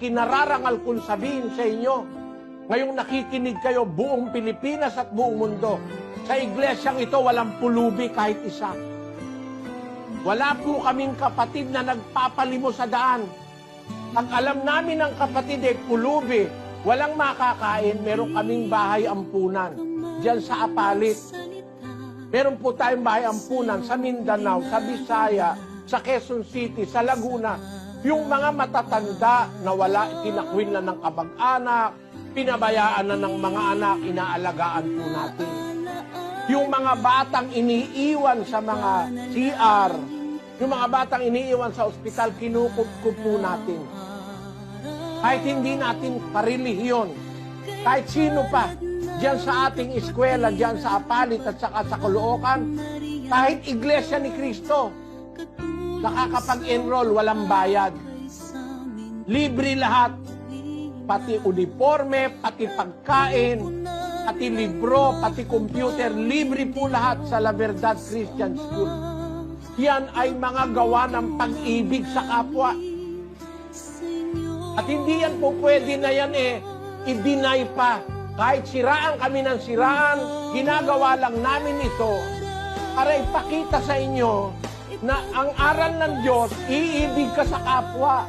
kinararangal kong sabihin sa inyo, ngayong nakikinig kayo buong Pilipinas at buong mundo, sa iglesyang ito walang pulubi kahit isa. Wala po kaming kapatid na nagpapalimo sa daan. Ang alam namin ng kapatid ay pulubi, walang makakain, meron kaming bahay ampunan. Diyan sa Apalit. Meron po tayong bahay ampunan sa Mindanao, sa Bisaya, sa Quezon City, sa Laguna. Yung mga matatanda na wala, tinakwil na ng kabag-anak, pinabayaan na ng mga anak, inaalagaan po natin. Yung mga batang iniiwan sa mga CR, yung mga batang iniiwan sa ospital, kinukup po natin. Kahit hindi natin parelihiyon, kahit sino pa, diyan sa ating eskwela, diyan sa Apalit at saka sa Caloocan, kahit iglesia ni Kristo, nakakapag-enroll, walang bayad. Libre lahat. Pati uniforme, pati pagkain, pati libro, pati computer, libre po lahat sa La Verdad Christian School. Yan ay mga gawa ng pag-ibig sa kapwa. At hindi yan po pwede na yan eh, i-deny pa. Kahit siraan kami ng siraan, ginagawa lang namin ito para ipakita sa inyo na ang aral ng Diyos, iibig ka sa kapwa.